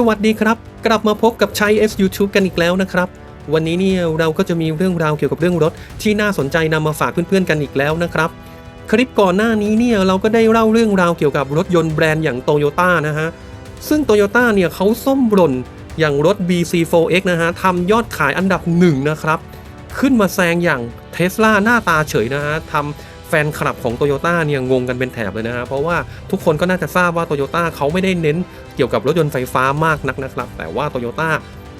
สวัสดีครับ กลับมาพบกับชัย S YouTube กันอีกแล้วนะครับ วันนี้เนี่ยเราก็จะมีเรื่องราวเกี่ยวกับเรื่องรถ ที่น่าสนใจนำมาฝากเพื่อนๆกันอีกแล้วนะครับ คลิปก่อนหน้านี้เนี่ยเราก็ได้เล่าเรื่องราวเกี่ยวกับรถยนต์แบรนด์อย่างโตโยต้านะฮะซึ่งโตโยต้าเนี่ยเขาส้มหล่นอย่างรถ BC4X นะฮะทำยอดขายอันดับหนึ่งนะครับ ขึ้นมาแซงอย่างเท s l a หน้าตาเฉยนะฮะทำ แฟนคลับของโตโยต้าเนี่ยงงกันเป็นแถบเลยนะฮะเพราะว่าทุกคนก็น่าจะทราบว่าโตโยต้าเขาไม่ได้เน้นเกี่ยวกับรถยนต์ไฟฟ้ามากนักนะครับ แต่ว่าโตโยต้า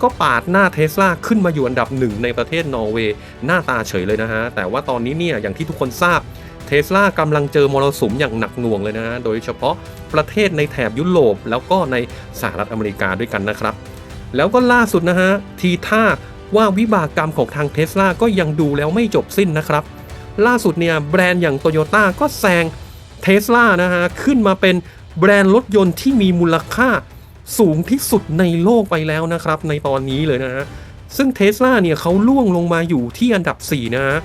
ก็ปาดหน้าเท s l a ขึ้นมาอยู่อันดับหนึ่งในประเทศนอร์เวย์หน้าตาเฉยเลยนะฮะ แต่ว่าตอนนี้เนี่ยอย่างที่ทุกคนทราบเทสลากำลังเจอมรสุมอย่างหนักหน่วงเลยนะฮะ โดยเฉพาะประเทศในแถบยุโรปแล้วก็ในสหรัฐอเมริกาด้วยกันนะครับ แล้วก็ล่าสุดนะฮะ ทีท่าว่าวิบากกรรมของทางเทสลาก็ยังดูแล้วไม่จบสิ้นนะครับ ล่าสุดเนี่ยแบรนด์อย่างโตโยต้าก็แซงเทสลานะฮะขึ้นมาเป็นแบรนด์รถยนต์ที่มีมูลค่าสูงที่สุดในโลกไปแล้วนะครับในตอนนี้เลยนะฮะซึ่งเทสลาเนี่ยเขาล่วงลงมาอยู่ที่อันดับ 4 นะฮะ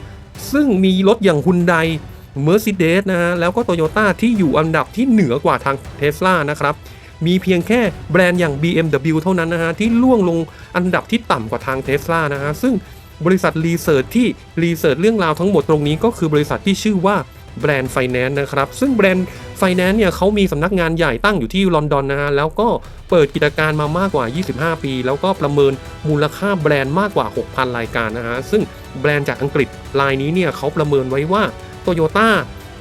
ซึ่งมีรถอย่างฮุนได Mercedes นะฮะแล้วก็ Toyota ที่อยู่อันดับที่เหนือกว่าทาง Tesla นะครับมีเพียงแค่แบรนด์อย่าง BMW เท่านั้นนะฮะที่ล่วงลงอันดับที่ต่ำกว่าทาง Tesla นะฮะซึ่ง บริษัทรีเสิร์ชที่รีเสิร์ชเรื่องราวทั้งหมดตรงนี้ก็คือบริษัทที่ชื่อว่าแบรนด์ไฟแนนซ์นะครับ ซึ่งแบรนด์ไฟแนนซ์เนี่ยเขามีสำนักงานใหญ่ตั้งอยู่ที่ลอนดอนนะฮะแล้วก็เปิดกิจการมามากกว่า 25 ปี แล้วก็ประเมินมูลค่าแบรนด์มากกว่า 6,000 รายการนะฮะซึ่งแบรนด์จากอังกฤษรายนี้เนี่ยเขาประเมินไว้ว่าโตโยต้า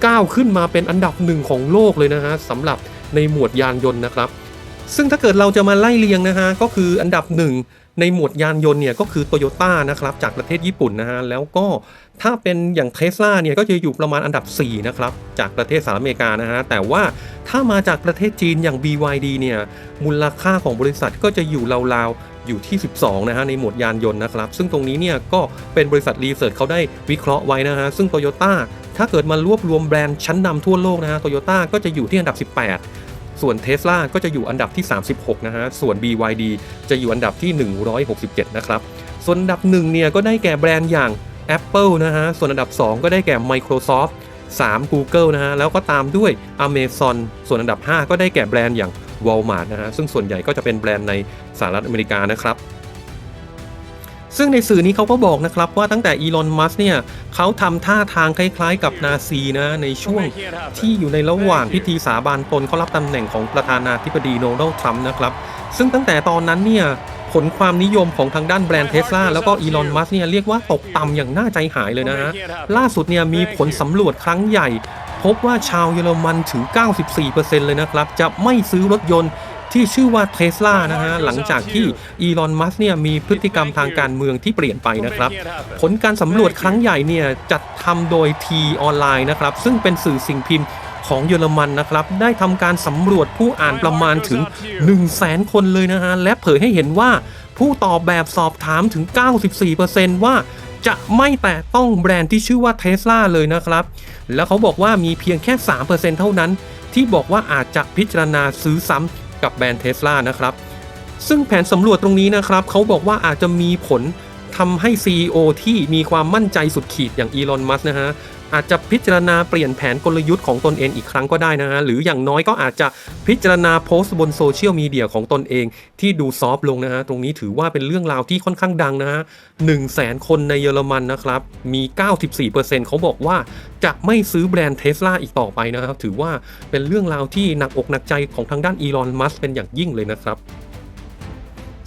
ก้าวขึ้นมาเป็นอันดับหนึ่งของโลกเลยนะฮะสำหรับในหมวดยานยนต์นะครับ ซึ่งถ้าเกิดเราจะมาไล่เรียงนะฮะก็คืออันดับหนึ่งในหมวดยานยนต์เนี่ยก็คือโตโยต้านะครับจากประเทศญี่ปุ่นนะฮะแล้วก็ถ้าเป็นอย่างเทสลาเนี่ยก็จะอยู่ประมาณอันดับ 4 นะครับจากประเทศสหรัฐอเมริกานะฮะแต่ว่าถ้ามาจากประเทศจีนอย่าง BYD เนี่ยมูลค่าของบริษัทก็จะอยู่ราวๆอยู่ที่ 12 นะฮะในหมวดยานยนต์นะครับซึ่งตรงนี้เนี่ยก็เป็นบริษัทรีเสิร์ชเขาได้วิเคราะห์ไว้นะฮะซึ่งโตโยต้าถ้าเกิดมารวบรวมแบรนด์ชั้นนำทั่วโลกนะฮะโตโยต้าก็จะอยู่ที่อันดับ 18 ส่วน Tesla ก็จะอยู่อันดับที่ 36 นะฮะ ส่วน BYD จะอยู่อันดับที่ 167 นะครับ ส่วนอันดับ1เนี่ยก็ได้แก่แบรนด์อย่าง Apple นะฮะ ส่วนอันดับ 2 ก็ได้แก่ Microsoft 3 Google นะฮะ แล้วก็ตามด้วย Amazon ส่วนอันดับ 5 ก็ได้แก่แบรนด์อย่าง Walmart นะฮะ ซึ่งส่วนใหญ่ก็จะเป็นแบรนด์ในสหรัฐอเมริกานะครับ ซึ่งในสื่อนี้เขาก็บอกนะครับว่าตั้งแต่อีลอน มัสเนี่ยเขาทำท่าทางคล้ายๆ กับนาซีนะในช่วงที่อยู่ในระหว่างพิธีสาบานตนเขารับตำแหน่งของประธานาธิบดีโดนัลด์ทรัมป์นะครับ ซึ่งตั้งแต่ตอนนั้นเนี่ยผลความนิยมของทางด้านแบรนด์เทสลาแล้วก็อีลอน มัสเนี่ยเรียกว่าตกต่ำอย่างน่าใจหายเลยนะฮะ ล่าสุดเนี่ยมีผลสำรวจครั้งใหญ่ พบว่าชาวเยอรมันถึง 94%เลยนะครับ จะไม่ซื้อรถยนต์ ที่ชื่อว่าเทสลานะฮะหลังจากที่อีลอนมัสเนี่ยมีพฤติกรรมทางการเมืองที่เปลี่ยนไปนะครับ ผลการสำรวจครั้งใหญ่เนี่ยจัดทำโดยทีออนไลน์นะครับซึ่งเป็นสื่อสิ่งพิมพ์ของเยอรมันนะครับได้ทำการสำรวจผู้อ่านประมาณถึง 1 0 0 0 0แสนคนเลยนะฮะและเผยให้เห็นว่าผู้ตอบแบบสอบถามถึง 94%ว่าจะไม่แตะต้องแบรนด์ที่ชื่อว่าเทสลาเลยนะครับ แล้วเขาบอกว่ามีเพียงแค่ 3%เท่านั้น ที่บอกว่าอาจจะพิจารณาซื้อซ้ำ กับแบรนด์เทสลานะครับ ซึ่งแผนสำรวจตรงนี้นะครับเขาบอกว่าอาจจะมีผลทำให้ CEO ที่มีความมั่นใจสุดขีดอย่างอีลอน มัสนะฮะ อาจจะพิจารณาเปลี่ยนแผนกลยุทธ์ของตนเองอีกครั้งก็ได้นะฮะหรืออย่างน้อยก็อาจจะพิจารณาโพสต์บนโซเชียลมีเดียของตนเองที่ดูซอฟต์ลงนะฮะตรงนี้ถือว่าเป็นเรื่องราวที่ค่อนข้างดังนะฮะ1 0 0 0 0แสนคนในเยอรมันนะครับมี 94%เขาบอกว่าจะไม่ซื้อแบรนด์เทสลาอีกต่อไปนะครับ ถือว่าเป็นเรื่องราวที่หนักอกหนักใจของทางด้านอีลอนมัสเป็นอย่างยิ่งเลยนะครับ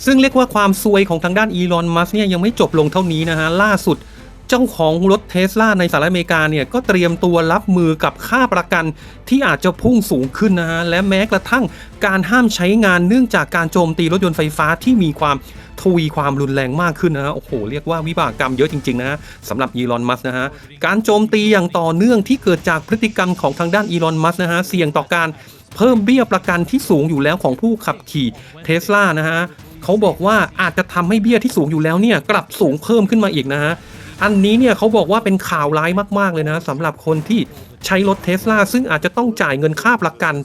ซึ่งเรียกว่าความซวยของทางด้านอีลอน มัสเนี่ยยังไม่จบลงเท่านี้นะฮะ ล่าสุด จ้าของรถเทสลาในสหรัฐอเมริกาเนี่ยก็เตรียมตัวรับมือกับค่าประกันที่อาจจะพุ่งสูงขึ้นนะฮะและแม้กระทั่งการห้ามใช้งานเนื่องจากการโจมตีรถยนต์ไฟฟ้าที่มีความทวีความรุนแรงมากขึ้นนะฮะโอ้โหเรียกว่าวิบากกรรมเยอะจริง ๆ นะฮะสำหรับอีลอนมัสนะฮะการโจมตีอย่างต่อเนื่องที่เกิดจากพฤติกรรมของทางด้านอีลอนมัสนะฮะเสี่ยงต่อการเพิ่มเบี้ยประกันที่สูงอยู่แล้วของผู้ขับขี่เทสลานะฮะเขาบอกว่าอาจจะทำให้เบี้ยที่สูงอยู่แล้วเนี่ยกลับสูงเพิ่มขึ้นมาอีกนะฮะ อันนี้เนี่ยเขาบอกว่าเป็นข่าวร้ายมาก ๆ เลยนะสำหรับคนที่ใช้รถเทสลาซึ่งอาจจะต้องจ่ายเงินค่าประกัน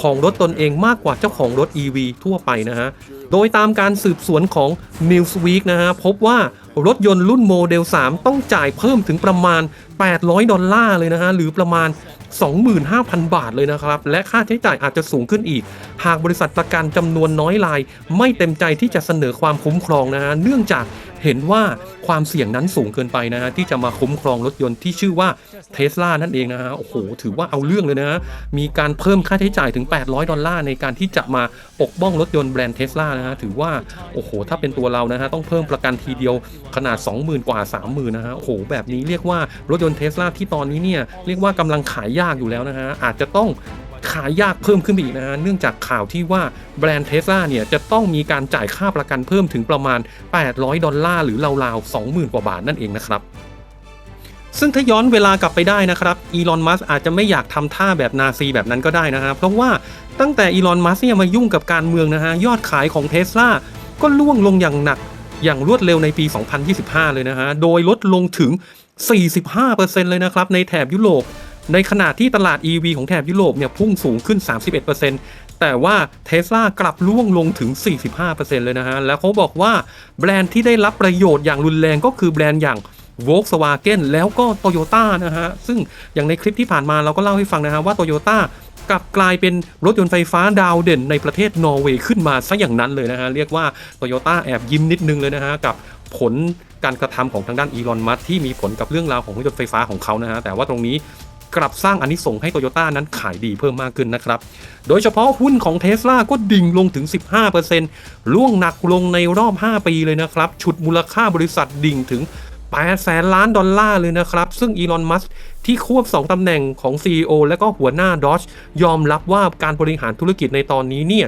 ของรถตนเองมากกว่าเจ้าของรถ EV ทั่วไปนะฮะ โดยตามการสืบสวนของ Newsweek นะฮะ พบว่ารถยนต์รุ่นโมเดล 3 ต้องจ่ายเพิ่มถึงประมาณ 800 ดอลลาร์เลยนะฮะ หรือประมาณ 25,000 บาทเลยนะครับ และค่าใช้จ่ายอาจจะสูงขึ้นอีก หากบริษัทประกันจำนวนน้อยราย ไม่เต็มใจที่จะเสนอความคุ้มครองนะฮะเนื่องจาก เห็นว่าความเสี่ยงนั้นสูงเกินไปนะฮะที่จะมาคุ้มครองรถยนต์ที่ชื่อว่าเทสลานั่นเองนะฮะโอ้โหถือว่าเอาเรื่องเลยนะฮะมีการเพิ่มค่าใช้จ่ายถึง 800 ดอลลาร์ในการที่จะมาปกป้องรถยนต์แบรนด์เทสลานะฮะถือว่าโอ้โหถ้าเป็นตัวเรานะฮะต้องเพิ่มประกันทีเดียวขนาด 20,000 กว่า 30,000นะฮะโอ้โหแบบนี้เรียกว่ารถยนต์เทสลาที่ตอนนี้เนี่ยเรียกว่ากำลังขายยากอยู่แล้วนะฮะอาจจะต้อง ขายยากเพิ่มขึ้นไปอีกนะฮะเนื่องจากข่าวที่ว่าแบรนด์เทสลาเนี่ยจะต้องมีการจ่ายค่าประกันเพิ่มถึงประมาณ 800 ดอลลาร์หรือราวๆ20,000 กว่าบาทนั่นเองนะครับซึ่งถ้าย้อนเวลากลับไปได้นะครับ อีลอน มัสอาจจะไม่อยากทำท่าแบบนาซีแบบนั้นก็ได้นะฮะ เพราะว่าตั้งแต่อีลอน มัสเนี่ยมายุ่งกับการเมืองนะฮะ ยอดขายของเทสลาก็ล่วงลงอย่างหนักอย่างรวดเร็วในปี 2025 เลยนะฮะ โดยลดลงถึง 45%เลยนะครับ ในแถบยุโรป ในขณะที่ตลาด EV ของแถบยุโรปเนี่ยพุ่งสูงขึ้น 31%แต่ว่าเท s l a กลับล่วงลงถึง 45%เลยนะฮะ แล้วเขาบอกว่าแบรนด์ที่ได้รับประโยชน์อย่างรุนแรงก็คือแบรนด์อย่าง Volkswagen แล้วก็ Toyota นะฮะ ซึ่งอย่างในคลิปที่ผ่านมาเราก็เล่าให้ฟังนะฮะว่า Toyota กลับกลายเป็นรถยนต์ไฟฟ้าดาวเด่นในประเทศนอร์เวย์ขึ้นมาซะอย่างนั้นเลยนะฮะ เรียกว่า Toyota แอบยิ้มนิดนึงเลยนะฮะ กับผลการกระทำของทางด้านอีลอน มัสที่มีผลกับเรื่องราวของรถยนต์ไฟฟ้าของเขานะฮะ แต่ว่าตรงนี้ กลับสร้างอานิสงส์ให้โตโยต้านั้นขายดีเพิ่มมากขึ้นนะครับ โดยเฉพาะหุ้นของเท s l a ก็ดิ่งลงถึง 15%ล่วงหนักลงในรอบ 5 ปีเลยนะครับ ฉุดมูลค่าบริษัทดิ่งถึง8แสนล้านดอลลาร์เลยนะครับ ซึ่งอีลอน มัสที่ควบ 2 ตำแหน่งของ CEO และก็หัวหน้าดอ g ยอมรับว่าการบริหารธุรกิจในตอนนี้เนี่ย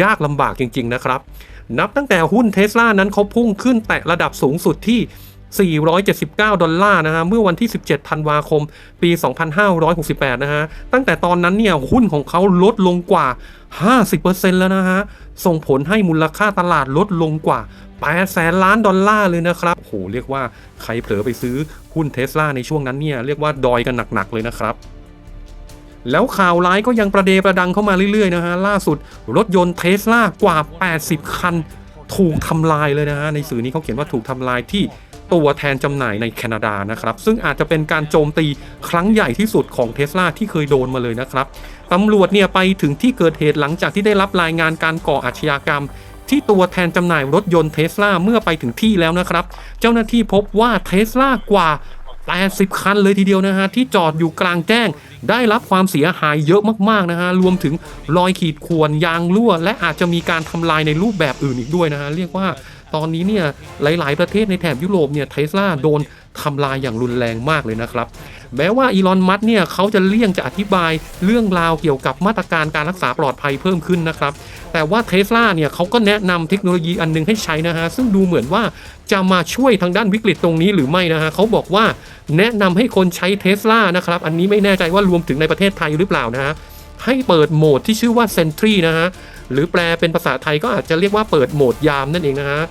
ยากลำบากจริง ๆ นะครับ นับตั้งแต่หุ้นเท s l a นั้นเขาพุ่งขึ้นแตะระดับสูงสุดที่ 479 ดอลลาร์นะฮะ เมื่อวันที่ 17 ธันวาคม ปี 2568 นะฮะ ตั้งแต่ตอนนั้นเนี่ย หุ้นของเขาลดลงกว่า 50%แล้วนะฮะ ส่งผลให้มูลค่าตลาดลดลงกว่า8แสนล้านดอลลาร์เลยนะครับ โห เรียกว่าใครเผลอไปซื้อหุ้นเท s l a ในช่วงนั้นเนี่ย เรียกว่าดอยกันหนักๆเลยนะครับแล้วข่าวร้ายก็ยังประเดประดังเข้ามาเรื่อยๆนะฮะ ล่าสุดรถยนต์เท s l a กว่า 80 คัน ถูกทำลายเลยนะฮะ ในสื่อนี้เขาเขียนว่าถูกทำลายที่ ตัวแทนจำหน่ายในแคนาดานะครับ ซึ่งอาจจะเป็นการโจมตีครั้งใหญ่ที่สุดของเท s l a ที่เคยโดนมาเลยนะครับตำรวจเนี่ยไปถึงที่เกิดเหตุหลังจากที่ได้รับรายงานการก่ออาชญากรรม ที่ตัวแทนจำหน่ายรถยนต์เท s l a เมื่อไปถึงที่แล้วนะครับ เจ้าหน้าที่พบว่าเท s l a กว่า 80 คันเลยทีเดียวนะฮะที่จอดอยู่กลางแจ้ง ได้รับความเสียหายเยอะมากๆนะฮะรวมถึงรอยขีดข่วนยางรั่ว และอาจจะมีการทำลายในรูปแบบอื่นอีกด้วยนะฮะเรียกว่า ตอนนี้เนี่ยหลายๆ ประเทศในแถบยุโรปเนี่ยเทสลาโดนทำลายอย่างรุนแรงมากเลยนะครับ แม้ว่าอีลอน มัสเนี่ยเขาจะเลี่ยงจะอธิบายเรื่องราวเกี่ยวกับมาตรการการรักษาปลอดภัยเพิ่มขึ้นนะครับ แต่ว่าเทสลาเนี่ยเขาก็แนะนำเทคโนโลยีอันหนึงให้ใช้นะฮะ ซึ่งดูเหมือนว่าจะมาช่วยทางด้านวิกฤตตรงนี้หรือไม่นะฮะเขาบอกว่าแนะนำให้คนใช้เทสลานะครับ อันนี้ไม่แน่ใจว่ารวมถึงในประเทศไทยหรือเปล่านะฮะให้เปิดโหมดที่ชื่อว่า Sentry นะฮะ หรือแปลเป็นภาษาไทยก็อาจจะเรียกว่าเปิดโหมดยามนั่นเองนะฮะ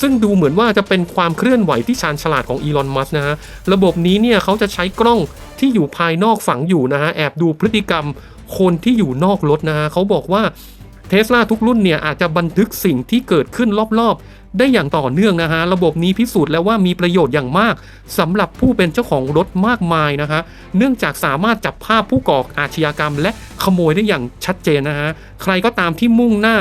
ซึ่งดูเหมือนว่าจะเป็นความเคลื่อนไหวที่ชาญฉลาดของอีลอน มัสนะฮะ ระบบนี้เนี่ยเขาจะใช้กล้องที่อยู่ภายนอกฝังอยู่นะฮะ แอบดูพฤติกรรมคนที่อยู่นอกรถนะฮะเขาบอกว่าเทสลาทุกรุ่นเนี่ยอาจจะบันทึกสิ่งที่เกิดขึ้นรอบๆ ได้อย่างต่อเนื่องนะฮะ ระบบนี้พิสูจน์แล้วว่ามีประโยชน์อย่างมากสำหรับผู้เป็นเจ้าของรถมากมายนะฮะ เนื่องจากสามารถจับภาพผู้ก่ออาชญากรรม และขโมยได้อย่างชัดเจนนะฮะ ใครก็ตามที่มุ่งหน้า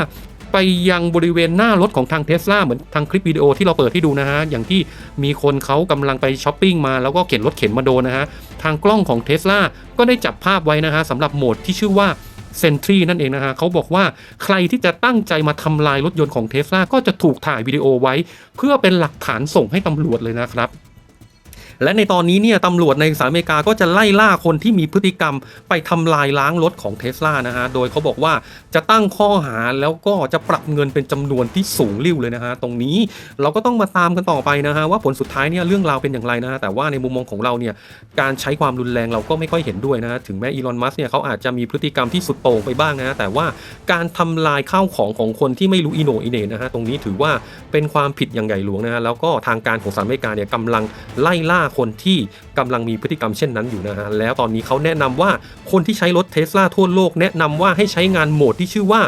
ไปยังบริเวณหน้ารถของทางเทสลาเหมือนทางคลิปวิดีโอที่เราเปิดให้ดูนะฮะ อย่างที่มีคนเขากำลังไปช้อปปิ้งมาแล้วก็เข็นรถเข็นมาโดนนะฮะ ทางกล้องของเทสลาก็ได้จับภาพไว้นะฮะสำหรับโหมดที่ชื่อว่าเซนทรีนั่นเองนะฮะเขาบอกว่าใครที่จะตั้งใจมาทำลายรถยนต์ของเทสลาก็จะถูกถ่ายวิดีโอไว้ เพื่อเป็นหลักฐานส่งให้ตำรวจเลยนะครับ และในตอนนี้เนี่ยตำรวจในสหรัฐอเมริกาก็จะไล่ล่าคนที่มีพฤติกรรมไปทำลายล้างรถของเทสลานะฮะ โดยเขาบอกว่าจะตั้งข้อหาแล้วก็จะปรับเงินเป็นจำนวนที่สูงริ่วเลยนะฮะ ตรงนี้เราก็ต้องมาตามกันต่อไปนะฮะว่าผลสุดท้ายเนี่ยเรื่องราวเป็นอย่างไรนะฮะ แต่ว่าในมุมมองของเราเนี่ยการใช้ความรุนแรงเราก็ไม่ค่อยเห็นด้วยนะฮะ ถึงแม้อีลอน มัสเนี่ยเขาอาจจะมีพฤติกรรมที่สุดโต่งไปบ้างนะฮะ แต่ว่าการทำลายข้าวของของคนที่ไม่รู้อีโนอีเน่นะฮะ ตรงนี้ถือว่าเป็นความผิดอย่างใหญ่หลวงนะฮะ แล้วก็ทางการของสหรัฐอเมริกาเนี่ยกำลังไล่ล่าคนที่กำลังมีพฤติกรรมเช่นนั้นอยู่นะฮะ แล้วตอนนี้เขาแนะนำว่าคนที่ใช้รถเทสลาทั่วโลกแนะนำว่าให้ใช้งานโหมดที่ชื่อว่า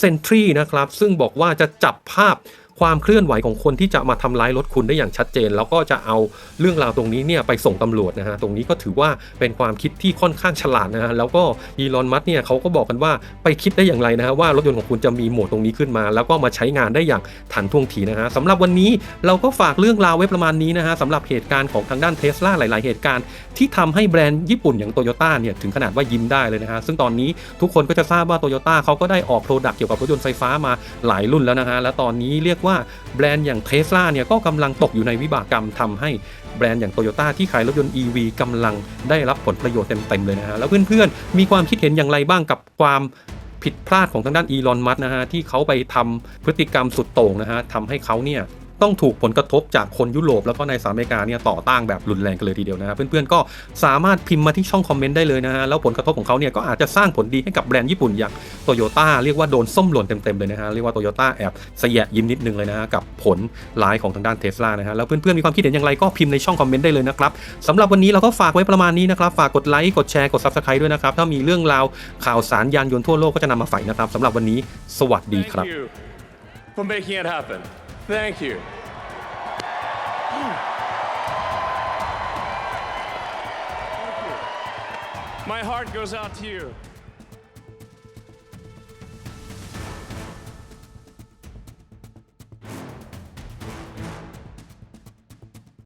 Sentry นะครับ ซึ่งบอกว่าจะจับภาพ ความเคลื่อนไหวของคนที่จะมาทำร้ายรถคุณได้อย่างชัดเจน แล้วก็จะเอาเรื่องราวตรงนี้เนี่ยไปส่งตำรวจนะฮะตรงนี้ก็ถือว่าเป็นความคิดที่ค่อนข้างฉลาดนะฮะแล้วก็อีลอนมัสเนี่ยเขาก็บอกกันว่าไปคิดได้อย่างไรนะฮะว่ารถยนต์ของคุณจะมีโหมดตรงนี้ขึ้นมา แล้วก็มาใช้งานได้อย่างทันท่วงทีนะฮะสำหรับวันนี้เราก็ฝากเรื่องราวไว้ประมาณนี้นะฮะสำหรับเหตุการณ์ของทางด้านเทสลาหลาย ๆ เหตุการณ์ที่ทำให้แบรนด์ญี่ปุ่นอย่างโตโยต้าเนี่ยถึงขนาดว่ายิ้มได้เลยนะฮะซึ่งตอนนี้ทุกคนก็จะทราบว่าโตโยต้าเขาก็ได้ออกโปรดักต์เกี่ยวกับรถยนต์ไฟฟ้ามาหลายรุ่นแล้วนะฮะและตอนนี้เรียกว่าแบรนด์อย่างเทสลาเนี่ยก็กำลังตกอยู่ในวิบากกรรมทำให้แบรนด์อย่างโตโยต้าที่ขายรถยนต์ EV กำลังได้รับผลประโยชน์เต็มๆเลยนะฮะแล้วเพื่อนๆ มีความคิดเห็นอย่างไรบ้างกับความผิดพลาดของทางด้านอีลอนมัสนะฮะที่เขาไปทำพฤติกรรมสุดโต่งนะฮะทำให้เขาเนี่ย ต้องถูกผลกระทบจากคนยุโรปแล้วก็ในสหรัฐอเมริกาเนี่ยต่อต้านแบบรุนแรงกันเลยทีเดียวนะฮะเพื่อนๆก็สามารถพิมพ์มาที่ช่องคอมเมนต์ได้เลยนะฮะแล้วผลกระทบของเขาเนี่ยก็อาจจะสร้างผลดีให้กับแบรนด์ญี่ปุ่นอย่างโตโยต้าเรียกว่าโดนส้มหล่นเต็มๆเลยนะฮะเรียกว่าโตโยต้าแอบเสยยิ้มนิดนึงเลยนะฮะกับผลร้ายของทางด้านเทสลานะฮะแล้วเพื่อนๆมีความคิดเห็นอย่างไรก็พิมพ์ในช่องคอมเมนต์ได้เลยนะครับสำหรับวันนี้เราก็ฝากไว้ประมาณนี้นะครับฝากกดไลค์กดแชร์กด subscribe ด้วยนะครับถ้ามีเรื่องราวข่าวสารยานยนต์ทั่วโลกก็จะนำมาฝากนะครับสำหรับวันนี้สวัสดีครับ for making it happen. Thank you. My heart goes out to you.